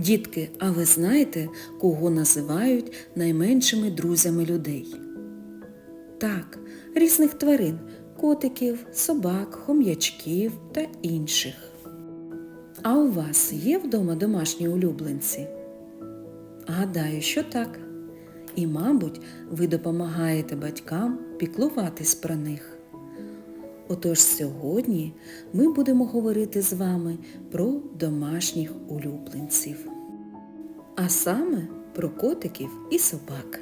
Дітки, а ви знаєте, кого називають найменшими друзями людей? Так, різних тварин котиків, собак, хом'ячків та інших. А у вас є вдома домашні улюбленці? Гадаю, що так. І, мабуть, ви допомагаєте батькам піклуватись про них. Отож сьогодні ми будемо говорити з вами про домашніх улюбленців. А саме про котиків і собак.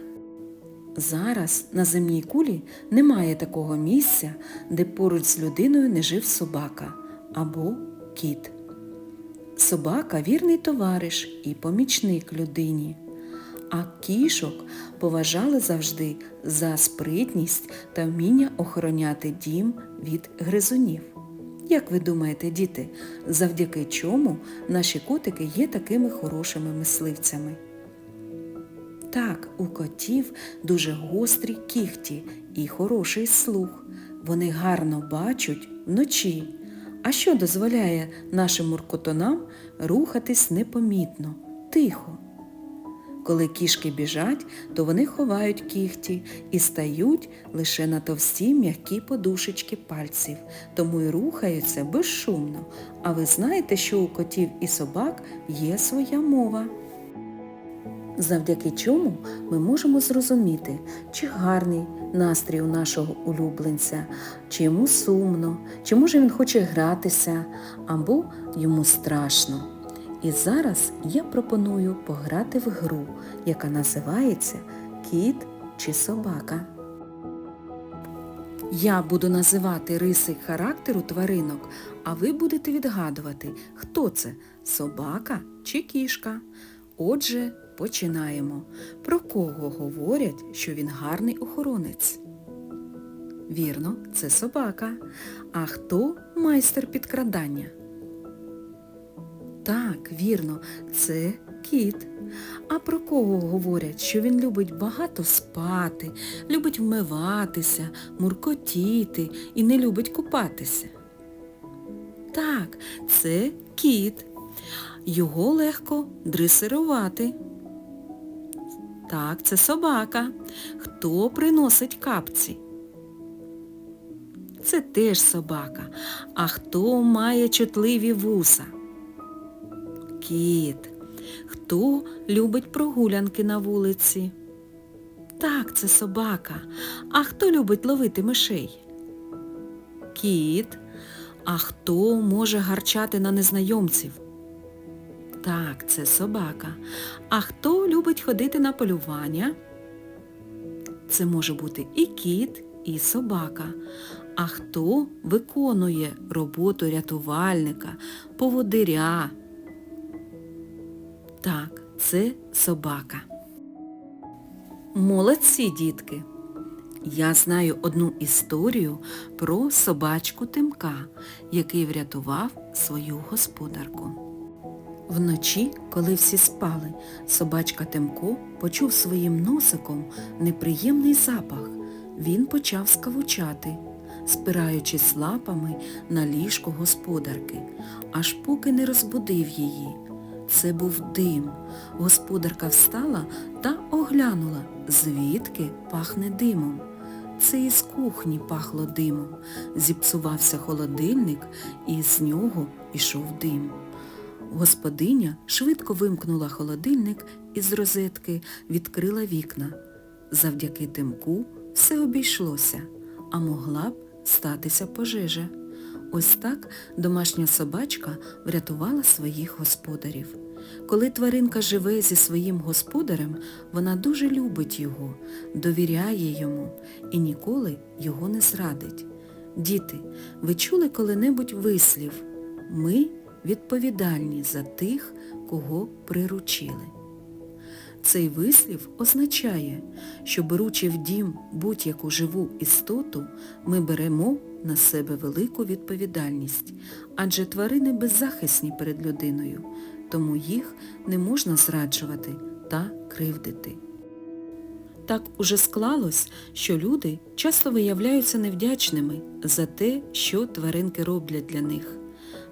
Зараз на земній кулі немає такого місця, де поруч з людиною не жив собака або кіт. Собака вірний товариш і помічник людині. А кішок поважали завжди за спритність та вміння охороняти дім від гризунів. Як ви думаєте, діти, завдяки чому наші котики є такими хорошими мисливцями? Так, у котів дуже гострі кіхті і хороший слух. Вони гарно бачать вночі. А що дозволяє нашим муркотонам рухатись непомітно, тихо? Коли кішки біжать, то вони ховають кіхті і стають лише на товсті м'які подушечки пальців, тому й рухаються безшумно. А ви знаєте, що у котів і собак є своя мова? Завдяки чому ми можемо зрозуміти, чи гарний настрій у нашого улюбленця, чи йому сумно, чи може він хоче гратися, або йому страшно. І зараз я пропоную пограти в гру, яка називається Кіт чи собака. Я буду називати риси характеру тваринок, а ви будете відгадувати, хто це собака чи кішка. Отже, починаємо. Про кого говорять, що він гарний охоронець? Вірно, це собака. А хто майстер підкрадання? Так, вірно, це кіт. А про кого говорять, що він любить багато спати, любить вмиватися, муркотіти і не любить купатися? Так, це кіт. Його легко дресирувати. Так, це собака. Хто приносить капці? Це теж собака. А хто має чутливі вуса? Кіт. Хто любить прогулянки на вулиці? Так, це собака. А хто любить ловити мишей? Кіт. А хто може гарчати на незнайомців? Так, це собака. А хто любить ходити на полювання? Це може бути і кіт, і собака. А хто виконує роботу рятувальника, поводиря? Так, це собака. Молодці, дітки! Я знаю одну історію про собачку Тимка, який врятував свою господарку. Вночі, коли всі спали, собачка Тимко почув своїм носиком неприємний запах. Він почав скавучати, спираючись лапами на ліжко господарки, аж поки не розбудив її. Це був дим. Господарка встала та оглянула, звідки пахне димом. Це із кухні пахло димом. Зіпсувався холодильник і з нього пішов дим. Господиня швидко вимкнула холодильник і з розетки відкрила вікна. Завдяки димку все обійшлося, а могла б статися пожежа. Ось так домашня собачка врятувала своїх господарів. Коли тваринка живе зі своїм господарем, вона дуже любить його, довіряє йому і ніколи його не зрадить. Діти, ви чули коли-небудь вислів «Ми відповідальні за тих, кого приручили». Цей вислів означає, що беручи в дім будь-яку живу істоту, ми беремо на себе велику відповідальність, адже тварини беззахисні перед людиною, тому їх не можна зраджувати та кривдити. Так уже склалось, що люди часто виявляються невдячними за те, що тваринки роблять для них.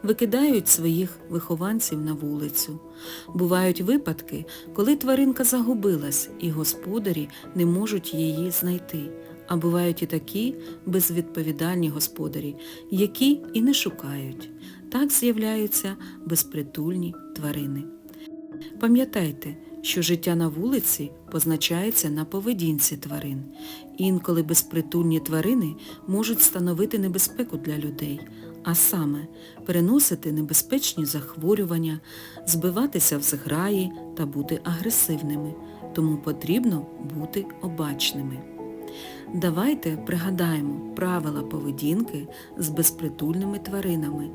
викидають своїх вихованців на вулицю. Бувають випадки, коли тваринка загубилась і господарі не можуть її знайти. А бувають і такі безвідповідальні господарі, які і не шукають. Так з'являються безпритульні тварини. Пам'ятайте, що життя на вулиці позначається на поведінці тварин. Інколи безпритульні тварини можуть становити небезпеку для людей, а саме переносити небезпечні захворювання, збиватися в зграї та бути агресивними. Тому потрібно бути обачними. Давайте пригадаємо правила поведінки з безпритульними тваринами.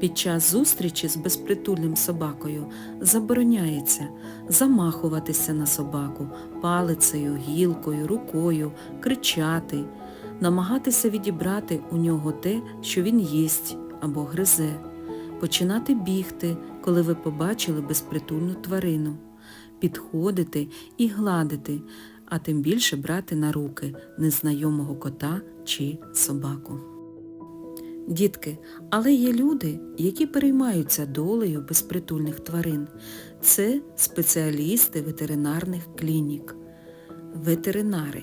Під час зустрічі з безпритульним собакою забороняється замахуватися на собаку палицею, гілкою, рукою, кричати, намагатися відібрати у нього те, що він їсть або гризе, починати бігти, коли ви побачили безпритульну тварину, підходити і гладити, а тим більше брати на руки незнайомого кота чи собаку. Дітки, але є люди, які переймаються долею безпритульних тварин. Це спеціалісти ветеринарних клінік, ветеринари,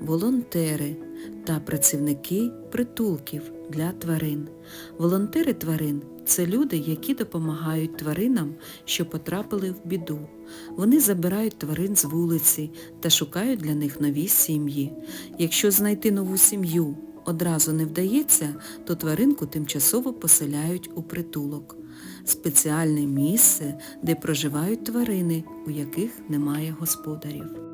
волонтери та працівники притулків для тварин. Волонтери тварин це люди, які допомагають тваринам, що потрапили в біду. Вони забирають тварин з вулиці та шукають для них нові сім'ї. Якщо знайти нову сім'ю одразу не вдається, то тваринку тимчасово поселяють у притулок. Спеціальне місце, де проживають тварини, у яких немає господарів.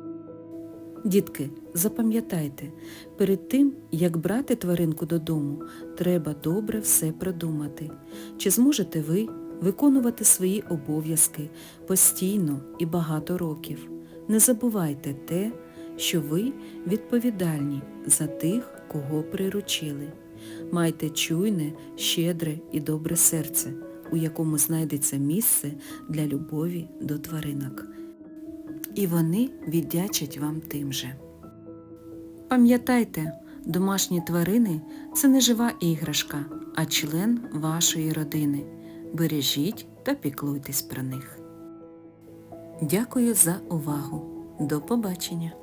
Дітки, запам'ятайте, перед тим, як брати тваринку додому, треба добре все продумати. Чи зможете ви виконувати свої обов'язки постійно і багато років? Не забувайте те, що ви відповідальні за тих, кого приручили. Майте чуйне, щедре і добре серце, у якому знайдеться місце для любові до тваринок. І вони віддячать вам тим же. Пам'ятайте, домашні тварини – це не жива іграшка, а член вашої родини. Бережіть та піклуйтесь про них. Дякую за увагу. До побачення!